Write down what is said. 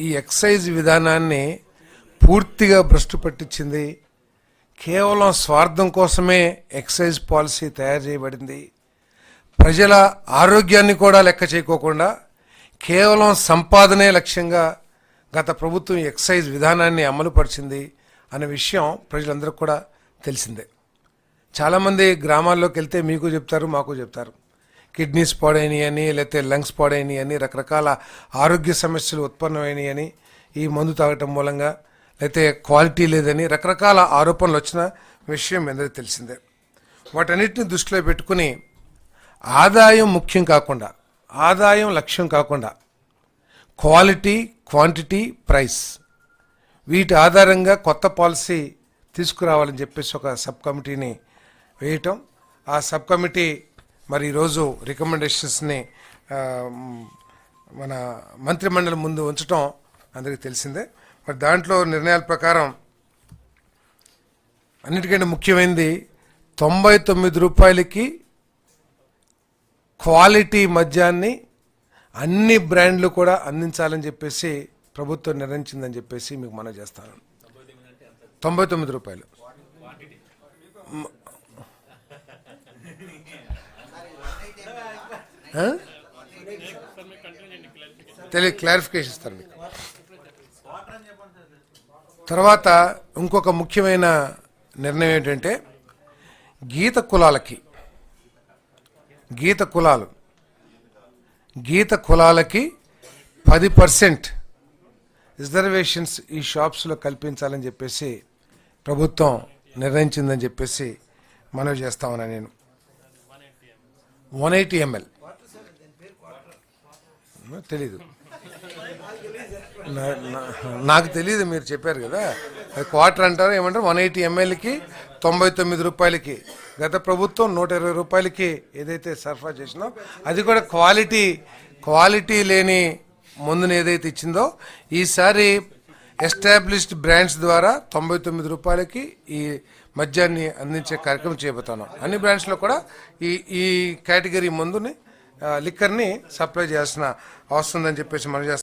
ఈ ఎక్సైజ్ విధానాన్ని పూర్తిగా భ్రష్టు పట్టించింది. కేవలం స్వార్థం కోసమే ఎక్సైజ్ పాలసీ తయారు చేయబడింది. ప్రజల ఆరోగ్యాన్ని కూడా లెక్క చేయకోకుండా కేవలం సంపాదనే లక్ష్యంగా గత ప్రభుత్వం ఎక్సైజ్ విధానాన్ని అమలుపరిచింది అనే విషయం ప్రజలందరికీ కూడా తెలిసిందే. చాలామంది గ్రామాల్లోకి వెళ్తే మీకు చెప్తారు మాకు చెప్తారు. కిడ్నీస్ పాడైనవి అని లేకపోతే లంగ్స్ పాడైనవి అని రకరకాల ఆరోగ్య సమస్యలు ఉత్పన్నమైనవి అని ఈ మందు తాగటం మూలంగా లేకపోతే క్వాలిటీ లేదని రకరకాల ఆరోపణలు వచ్చిన విషయం అందరికీ తెలిసిందే. వాటన్నిటిని దృష్టిలో పెట్టుకుని ఆదాయం ముఖ్యం కాకుండా ఆదాయం లక్ష్యం కాకుండా క్వాలిటీ క్వాంటిటీ ప్రైస్ వీటి ఆధారంగా కొత్త పాలసీ తీసుకురావాలని చెప్పేసి ఒక సబ్ కమిటీని వేయటం ఆ సబ్ కమిటీ మరి ఈరోజు రికమెండేషన్స్ని మన మంత్రిమండలి ముందు ఉంచటం అందరికీ తెలిసిందే. మరి దాంట్లో నిర్ణయాల ప్రకారం అన్నిటికంటే ముఖ్యమైనది తొంభై తొమ్మిది రూపాయలకి క్వాలిటీ మద్యాన్ని అన్ని బ్రాండ్లు కూడా అందించాలని చెప్పేసి ప్రభుత్వం నిర్ణయించిందని చెప్పేసి మీకు మనం చేస్తాను. తొంభై తొమ్మిది రూపాయలు మ- ఆ? తెలియ క్లారిఫికేషన్ ఇస్తారు మీకు. తర్వాత ఇంకొక ముఖ్యమైన నిర్ణయం ఏంటంటే గీత కులాలకి గీత కులాలు గీత కులాలకి పది పర్సెంట్ రిజర్వేషన్స్ ఈ షాప్స్లో కల్పించాలని చెప్పేసి ప్రభుత్వం నిర్ణయించిందని చెప్పేసి మనవి చేస్తామన్నా నేను. One eighty ml. తెలీదు. నా- నాకు తెలియదు మీరు చెప్పారు కదా. అది క్వార్టర్ అంటారు ఏమంటారు? వన్ ఎయిటీ ఎంఎల్కి తొంభై తొమ్మిది రూపాయలకి. గత ప్రభుత్వం నూట ఇరవై రూపాయలకి ఏదైతే సరఫరా చేసినా అది కూడా క్వాలిటీ క్వాలిటీ లేని మందుని ఏదైతే ఇచ్చిందో ఈసారి ఎస్టాబ్లిష్డ్ బ్రాండ్స్ ద్వారా తొంభై తొమ్మిది రూపాయలకి ఈ మద్యాన్ని అందించే కార్యక్రమం చేయబోతున్నాం. అన్ని బ్రాండ్స్లో కూడా ఈ ఈ కేటగిరీ మందుని లిక్కర్ని సప్లై చేయాల్సిన అవసరం ఉందని చెప్పేసి మనం చేస్తాం.